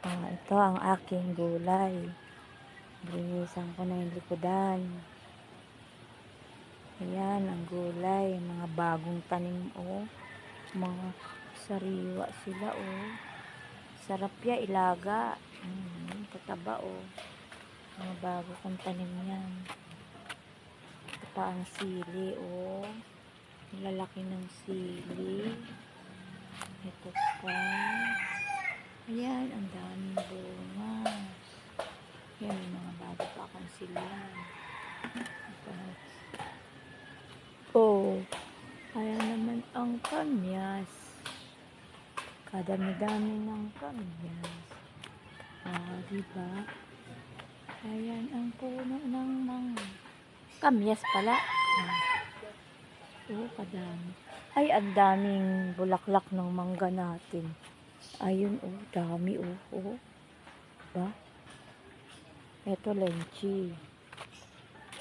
Ah, ito ang aking gulay. Linisan ko na yung likodan. Ayan, ang gulay. Mga bagong tanim, oh. Mga sariwa sila, oh. Sarap ya, ilaga. Mm, tataba, oh. Mga bago kong tanim yan. Ito pa ang sili, oh. Lalaki ng sili. Ito pa. Ayan, ang daming bunga. Yan, may mga bago pa akong sila. Tapos, oh, ayan naman ang kamyas. Kadami-dami ng kamyas. Ah, diba? Ayan ang puno ng mga kamyas pala. Ah. Oo, kadami. Ay, ang daming bulaklak ng mangga natin. Ayun, oh, dami, oh, oh. Ba? Ito, lenchi.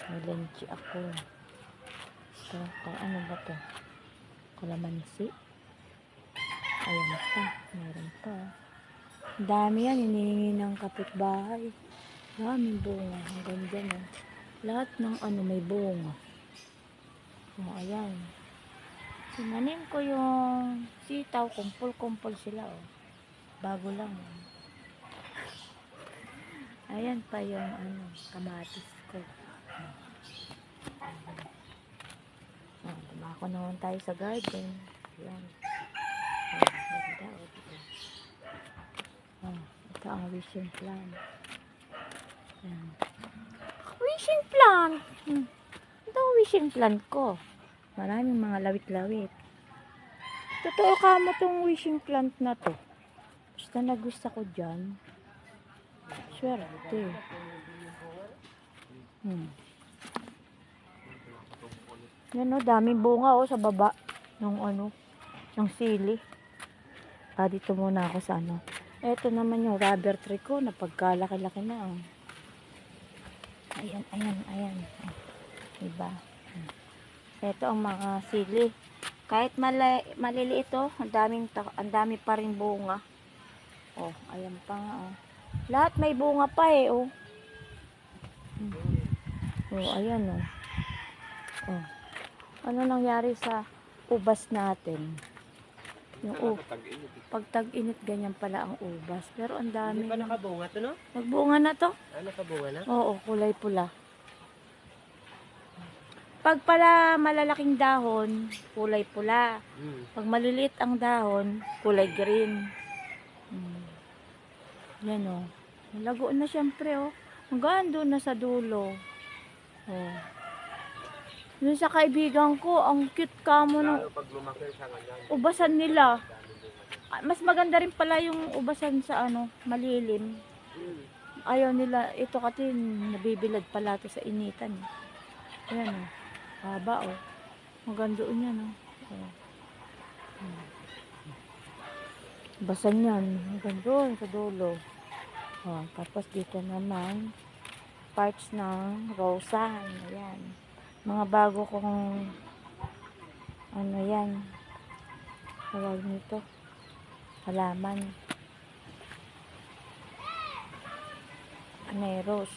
May lenchi ako. Ito, ito, ano ba to? Kalamansi. Ayan pa, meron pa. Ang dami yan, hinihingi ng kapitbahay. Daming bunga, hanggang dyan, oh. Lahat ng ano may bunga. Oh, ayan. Sinanim ko yung sitaw, kumpul-kumpul sila, oh. Bago lang, oh. Ayan pa yung ano, kamatis ko. Ah, tumako naman tayo sa garden. Ayan. Ah, ganda, oh? Ah, ito ang wishing plant. Ayan. Wishing plant! Hmm. Ito ang wishing plant ko. Maraming mga lawit-lawit. Totoo ka mo tong wishing plant na to. Basta na ko dyan. Swerte. Hmm. Yan o, daming bunga o sa baba ng ano, ng sili. Ah, dito muna ako sa ano. Ito naman yung rubber tree ko na pagkalaki-laki na. Oh. Ayan, ayan, ayan. Oh, diba? Hmm. Ito ang mga sili. Kahit mali, maliliit oh, ang daming ang dami pa rin bunga. Oh, ayan pa nga oh. Lahat may bunga pa eh oh. Hmm. Oh, ayan oh. Oh. Ano nangyari sa ubas natin? Yung u- pag tag-init ganyan pala ang ubas. Pero ang Hindi dami. pa nakabunga to, no? Nagbunga na to? Ah, nakabunga na? Oo, kulay pula. Pag pala malalaking dahon, kulay pula. Hmm. Pag maliliit ang dahon, kulay green. Hmm. Yan o. Malago na syempre o. Hanggang doon na sa dulo. Oh. Doon sa kaibigan ko, ang cute ka mo ng ubasan nila. Ah, Mas maganda rin pala yung ubasan sa ano, malilim. Hmm. Ayaw nila, ito kasi nabibilad pala to sa initan. Ayan o. Haba o. Maganda yan o. Oh. Hmm. Basan yan. Hanggang doon sa dulo. Oh, tapos dito naman, parts ng rosan. Ayan. Mga bago kong, ano yan, tawag nito, halaman. May rose.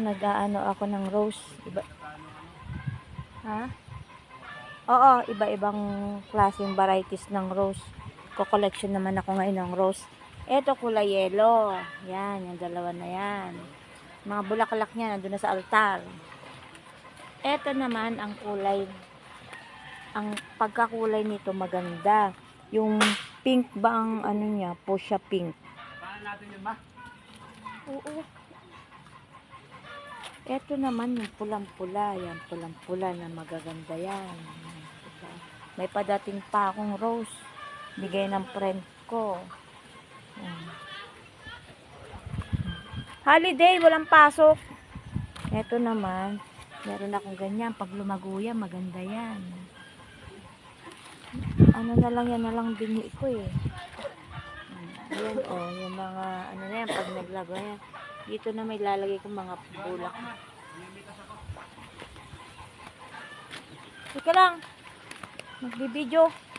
Nag-aano ako ng rose. Iba. Ha? Oo, iba-ibang klaseng varieties ng rose. Ko-collection naman ako ngayon ng rose. Ito kulay yellow. Yan, yung dalawa na yan. Mga bulaklak niya nandun na sa altar. Ito naman ang kulay ang pagkakulay nito maganda. Yung pink ba ang ano niya, fuchsia pink. Paano natin yun ba? Oo. Ito naman yung pulang-pula. Yan, pulang-pula na magaganda yan. Diba? May padating pa akong rose. Bigay ng friend ko. Yan. Holiday, walang pasok. Ito naman, meron akong ganyan. Pag lumago yan, maganda yan. Ano na lang yan na lang binhi ko eh. Ayan o, oh, yung mga, ano na yan, pag naglago yan. Dito na may lalagay kong mga bulak. Teka lang. Magbibideo.